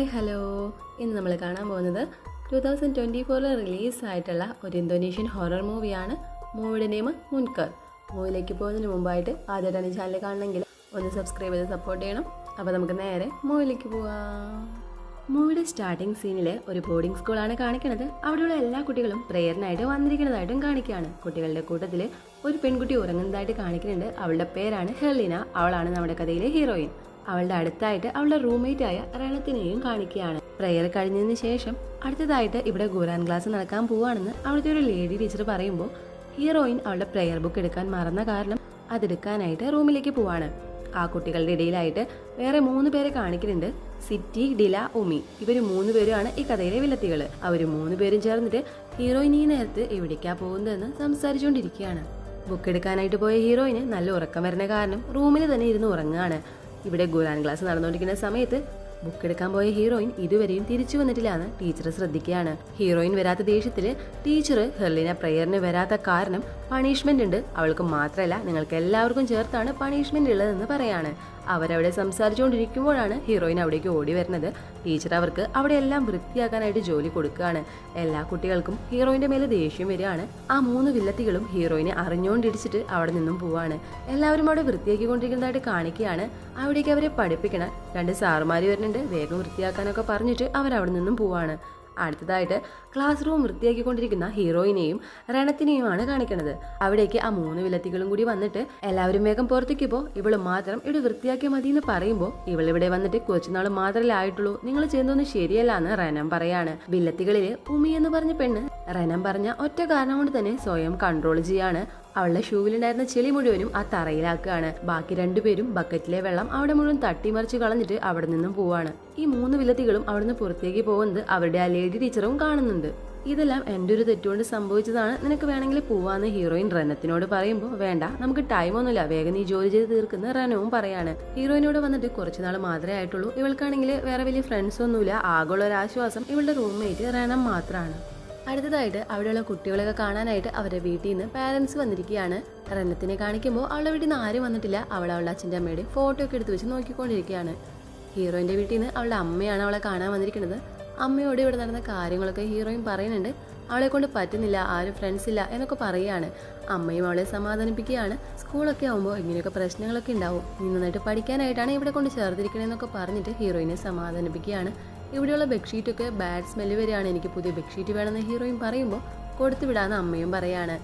Hi hello. ഇന്ന് നമ്മൾ കാണാൻ പോകുന്നത് ടു തൗസൻഡ് ട്വന്റി ഫോറിൽ റിലീസായിട്ടുള്ള ഒരു ഇന്തോനേഷ്യൻ ഹൊറർ മൂവിയാണ്. മൂവിയുടെ നെയിം മുൻകർ. മൂവിയിലേക്ക് പോകുന്നതിന് മുമ്പായിട്ട് ആദ്യമായിട്ടാണ് ഈ ചാനൽ കാണണമെങ്കിൽ ഒന്ന് സബ്സ്ക്രൈബ് ചെയ്ത് സപ്പോർട്ട് ചെയ്യണം. അപ്പോൾ നമുക്ക് നേരെ മൂവിയിലേക്ക് പോവാം. മൂവിയുടെ സ്റ്റാർട്ടിംഗ് സീനിൽ ഒരു ബോർഡിംഗ് സ്കൂളാണ് കാണിക്കുന്നത്. അവിടെയുള്ള എല്ലാ കുട്ടികളും പ്രേയറിനായിട്ട് വന്നിരിക്കുന്നതായിട്ടും കാണിക്കുകയാണ്. കുട്ടികളുടെ കൂട്ടത്തിൽ ഒരു പെൺകുട്ടി ഉറങ്ങുന്നതായിട്ട് കാണിക്കുന്നുണ്ട്. അവളുടെ പേരാണ് ഹെർലിന അവളാണ് നമ്മുടെ കഥയിലെ ഹീറോയിൻ അവളുടെ അടുത്തായിട്ട് അവളുടെ റൂംമേറ്റ് ആയ രണത്തിനെയും കാണിക്കുകയാണ്. പ്രെയർ കഴിഞ്ഞതിന് ശേഷം അടുത്തതായിട്ട് ഇവിടെ ഖുറാൻ ക്ലാസ് നടക്കാൻ പോവാണെന്ന് അവിടുത്തെ ഒരു ലേഡി ടീച്ചർ പറയുമ്പോൾ ഹീറോയിൻ അവളുടെ പ്രെയർ ബുക്ക് എടുക്കാൻ മറന്ന കാരണം അതെടുക്കാനായിട്ട് റൂമിലേക്ക് പോവാണ്. ആ കുട്ടികളുടെ ഇടയിലായിട്ട് വേറെ മൂന്ന് പേരെ കാണിക്കുന്നുണ്ട്. സിറ്റി ഡില ഉമി. ഇവർ മൂന്ന് പേരുമാണ് ഈ കഥയിലെ വില്ലത്തികൾ അവർ മൂന്ന് പേരും ചേർന്നിട്ട് ഹീറോയിൻ ഈ നേരത്ത് എവിടേക്കാ പോകുന്നതെന്ന് സംസാരിച്ചുകൊണ്ടിരിക്കുകയാണ്. ബുക്ക് എടുക്കാനായിട്ട് പോയ ഹീറോയിന് നല്ല ഉറക്കം വരുന്ന കാരണം റൂമിൽ തന്നെ ഇരുന്ന് ഉറങ്ങുകയാണ്. ഇവിടെ ഖുറാൻ ക്ലാസ് നടന്നുകൊണ്ടിരിക്കുന്ന സമയത്ത് ബുക്ക് എടുക്കാൻ പോയ ഹീറോയിൻ ഇതുവരെയും തിരിച്ചു വന്നിട്ടില്ലാന്ന് ടീച്ചർ ശ്രദ്ധിക്കുകയാണ്. ഹീറോയിൻ വരാത്ത ദേഷ്യത്തിൽ ടീച്ചർ ഹെർലിന പ്രെയറിന് വരാത്ത കാരണം പണിഷ്മെന്റ് ഉണ്ട്. അവൾക്ക് മാത്രമല്ല നിങ്ങൾക്ക് എല്ലാവർക്കും ചേർത്താണ് പണിഷ്മെന്റ് ഉള്ളതെന്ന് പറയാണ്. അവരവിടെ സംസാരിച്ചുകൊണ്ടിരിക്കുമ്പോഴാണ് ഹീറോയിൻ അവിടേക്ക് ഓടി വരുന്നത്. ടീച്ചർ അവർക്ക് അവിടെ എല്ലാം വൃത്തിയാക്കാനായിട്ട് ജോലി കൊടുക്കുകയാണ്. എല്ലാ കുട്ടികൾക്കും ഹീറോയിന്റെ മേലെ ദേഷ്യം വരികയാണ്. ആ മൂന്ന് വില്ലത്തികളും ഹീറോയിനെ അറിഞ്ഞുകൊണ്ടിരിച്ചിട്ട് അവിടെ നിന്നും പോവാണ്. എല്ലാവരും അവിടെ വൃത്തിയാക്കിക്കൊണ്ടിരിക്കുന്നതായിട്ട് കാണിക്കുകയാണ്. അവിടേക്ക് അവരെ പഠിപ്പിക്കണം. രണ്ട് സാറുമാർ വരുന്നുണ്ട്. വേഗം വൃത്തിയാക്കാനൊക്കെ പറഞ്ഞിട്ട് അവരവിടെ നിന്നും പോവാണ്. അടുത്തതായിട്ട് ക്ലാസ് റൂം വൃത്തിയാക്കിക്കൊണ്ടിരിക്കുന്ന ഹീറോയിനെയും രണത്തിനെയുമാണ് കാണിക്കുന്നത് അവിടേക്ക് ആ മൂന്ന് വിലത്തികളും കൂടി വന്നിട്ട് എല്ലാവരും വേഗം പുറത്തേക്ക് പോ ഇവൾ മാത്രം ഇവിടെ വൃത്തിയാക്കിയാൽ മതി എന്ന് പറയുമ്പോൾ ഇവളിവിടെ വന്നിട്ട് കുറച്ചുനാൾ മാത്രമേ ആയിട്ടുള്ളൂ. നിങ്ങൾ ചെയ്യുന്നതൊന്നും ശരിയല്ല എന്ന് റനം പറയാണ്. വില്ലത്തികളിൽ ഉമി എന്ന് പറഞ്ഞ പെണ്ണ് റനം പറഞ്ഞ ഒറ്റ കാരണം കൊണ്ട് തന്നെ സ്വയം കൺട്രോൾ ചെയ്യാണ്. അവളുടെ ഷൂവിലുണ്ടായിരുന്ന ചെളി മുഴുവനും ആ തറയിലാക്കുകയാണ്. ബാക്കി രണ്ടുപേരും ബക്കറ്റിലെ വെള്ളം അവിടെ മുഴുവൻ തട്ടിമറിച്ച് കളഞ്ഞിട്ട് അവിടെ നിന്നും പോവാണ്. ഈ മൂന്ന് വില്ലത്തികളും അവിടുന്ന് പുറത്തേക്ക് പോകുന്നത് അവരുടെ ആ ലേഡി ടീച്ചറും കാണുന്നുണ്ട്. ഇതെല്ലാം എന്റെ ഒരു തെറ്റുകൊണ്ട് സംഭവിച്ചതാണ്. നിനക്ക് വേണമെങ്കിൽ പോവാന്ന് ഹീറോയിൻ റനത്തിനോട് പറയുമ്പോൾ വേണ്ട നമുക്ക് ടൈം ഒന്നുമില്ല. വേഗം നീ ജോലി ചെയ്ത് തീർക്കുന്ന റനവും പറയാണ്. ഹീറോയിനോട് വന്നിട്ട് കുറച്ച് നാൾ മാത്രമേ ആയിട്ടുള്ളൂ. ഇവൾക്കാണെങ്കിൽ വേറെ വലിയ ഫ്രണ്ട്സ് ഒന്നുമില്ല. ആകെയുള്ള ഒരു ആശ്വാസം ഇവളുടെ റൂംമേറ്റ് റനം മാത്രമാണ് അടുത്തതായിട്ട് അവിടെയുള്ള കുട്ടികളൊക്കെ കാണാനായിട്ട് അവരുടെ വീട്ടിൽ നിന്ന് പാരൻസ് വന്നിരിക്കുകയാണ്. റന്നത്തിനെ കാണിക്കുമ്പോൾ അവളുടെ വീട്ടിൽ നിന്ന് ആരും വന്നിട്ടില്ല. അവൾ അവളുടെ അച്ഛന്റെ അമ്മയുടെ ഫോട്ടോ ഒക്കെ എടുത്ത് വെച്ച് നോക്കിക്കൊണ്ടിരിക്കുകയാണ്. ഹീറോയിന്റെ വീട്ടിൽ നിന്ന് അവളുടെ അമ്മയാണ് അവളെ കാണാൻ വന്നിരിക്കുന്നത്. അമ്മയോട് ഇവിടെ നടന്ന കാര്യങ്ങളൊക്കെ ഹീറോയിൻ പറയുന്നുണ്ട്. അവളെ കൊണ്ട് പറ്റുന്നില്ല ആരും ഫ്രണ്ട്സ് ഇല്ല എന്നൊക്കെ പറയുകയാണ്. അമ്മയും അവളെ സമാധാനിപ്പിക്കുകയാണ്. സ്കൂളൊക്കെ ആകുമ്പോൾ ഇങ്ങനെയൊക്കെ പ്രശ്നങ്ങളൊക്കെ ഉണ്ടാവും. നീ നന്നായിട്ട് പഠിക്കാനായിട്ടാണ് ഇവിടെ കൊണ്ട് ചേർത്തിരിക്കണേന്നൊക്കെ പറഞ്ഞിട്ട് ഹീറോയിനെ സമാധാനിപ്പിക്കുകയാണ്. ഇവിടെയുള്ള ബെഡ്ഷീറ്റൊക്കെ ബാഡ് സ്മെല്ല് വരികയാണ് എനിക്ക് പുതിയ ബെഡ്ഷീറ്റ് വേണമെന്ന് ഹീറോയിൻ പറയുമ്പോൾ കൊടുത്തു വിടാമെന്ന് അമ്മയും പറയാണ്.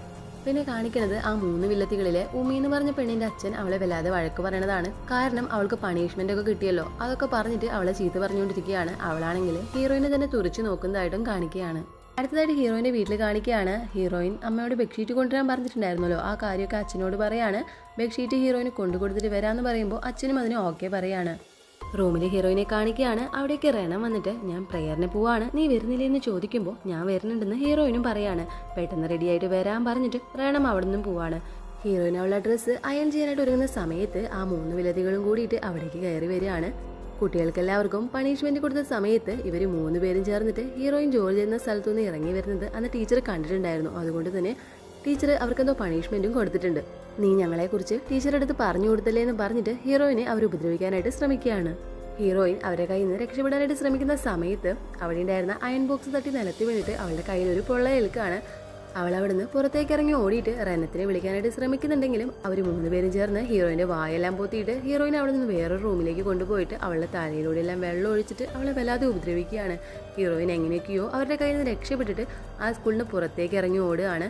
പിന്നെ കാണിക്കുന്നത് ആ മൂന്ന് വില്ലത്തികളിലെ ഉമി എന്ന് പറഞ്ഞ പെണ്ണിന്റെ അച്ഛൻ അവളെ വല്ലാതെ വഴക്ക് പറയണതാണ്. കാരണം അവൾക്ക് പണിഷ്മെന്റ് ഒക്കെ കിട്ടിയല്ലോ. അതൊക്കെ പറഞ്ഞിട്ട് അവളെ ചീത്ത പറഞ്ഞുകൊണ്ടിരിക്കുകയാണ്. അവളാണെങ്കിൽ ഹീറോയിനെ തന്നെ തുറച്ചു നോക്കുന്നതായിട്ടും കാണിക്കുകയാണ്. അടുത്തതായിട്ട് ഹീറോയിന്റെ വീട്ടിൽ കാണിക്കുകയാണ്. ഹീറോയിൻ അമ്മയോട് ബെഡ്ഷീറ്റ് കൊണ്ടുവരാൻ പറഞ്ഞിട്ടുണ്ടായിരുന്നല്ലോ. ആ കാര്യമൊക്കെ അച്ഛനോട് പറയാണ്. ബെഡ്ഷീറ്റ് ഹീറോയിന് കൊണ്ടു കൊടുത്തിട്ട് വരാമെന്ന് പറയുമ്പോൾ അച്ഛനും അതിന് ഓക്കെ പറയാണ്. റൂമിൽ ഹീറോയിനെ കാണിക്കുകയാണ് അവിടേക്ക് റേണം വന്നിട്ട്. ഞാൻ പ്രേയറിന് പോവാണ്. നീ വരുന്നില്ലേ എന്ന് ചോദിക്കുമ്പോൾ ഞാൻ വരുന്നുണ്ടെന്ന് ഹീറോയിനും പറയാണ്. പെട്ടെന്ന് റെഡിയായിട്ട് വരാൻ പറഞ്ഞിട്ട് റേണം അവിടെ നിന്നും പോവാണ്. ഹീറോയിൻ അവളുടെ ഡ്രസ്സ് അയൺ ചെയ്യാനായിട്ട് ഒരുങ്ങുന്ന സമയത്ത് ആ മൂന്ന് വിലതികളും കൂടിയിട്ട് അവിടേക്ക് കയറി വരികയാണ്. കുട്ടികൾക്കെല്ലാവർക്കും പണിഷ്മെന്റ് കൊടുത്ത സമയത്ത് ഇവർ മൂന്ന് പേരും ചേർന്നിട്ട് ഹീറോയിൻ ജോലി ചെയ്യുന്ന സ്ഥലത്തു നിന്ന് ഇറങ്ങി വരുന്നത് അന്ന് ടീച്ചർ കണ്ടിട്ടുണ്ടായിരുന്നു. അതുകൊണ്ട് തന്നെ ടീച്ചർ അവർക്കെന്തോ പണിഷ്മെന്റും കൊടുത്തിട്ടുണ്ട്. നീ ഞങ്ങളെക്കുറിച്ച് ടീച്ചറുടെ അടുത്ത് പറഞ്ഞു കൊടുത്തല്ലേ എന്ന് പറഞ്ഞിട്ട് ഹീറോയിനെ അവർ ഉപദ്രവിക്കാനായിട്ട് ശ്രമിക്കുകയാണ്. ഹീറോയിൻ അവരെ കയ്യിൽ നിന്ന് രക്ഷപ്പെടാനായിട്ട് ശ്രമിക്കുന്ന സമയത്ത് അവിടെ ഉണ്ടായിരുന്ന അയൺ ബോക്സ് തട്ടി നിലത്തി വീണിട്ട് അവളുടെ കയ്യിൽ ഒരു പൊള്ള ഏൽക്കാണ്. അവൾ അവിടുന്ന് പുറത്തേക്ക് ഇറങ്ങി ഓടിയിട്ട് റനത്തിനെ വിളിക്കാനായിട്ട് ശ്രമിക്കുന്നുണ്ടെങ്കിലും അവർ മൂന്നുപേരും ചേർന്ന് ഹീറോയിന്റെ വായെല്ലാം പൊത്തിയിട്ട് ഹീറോയിനെ അവിടെ നിന്ന് വേറൊരു റൂമിലേക്ക് കൊണ്ടുപോയിട്ട് അവളുടെ തലയിലൂടെ എല്ലാം വെള്ളം ഒഴിച്ചിട്ട് അവളെ വല്ലാതെ ഉപദ്രവിക്കുകയാണ്. ഹീറോയിൻ എങ്ങനെയൊക്കെയോ അവരുടെ കയ്യിൽ നിന്ന് രക്ഷപ്പെട്ടിട്ട് ആ സ്കൂളിന് പുറത്തേക്ക് ഇറങ്ങി ഓടുകയാണ്.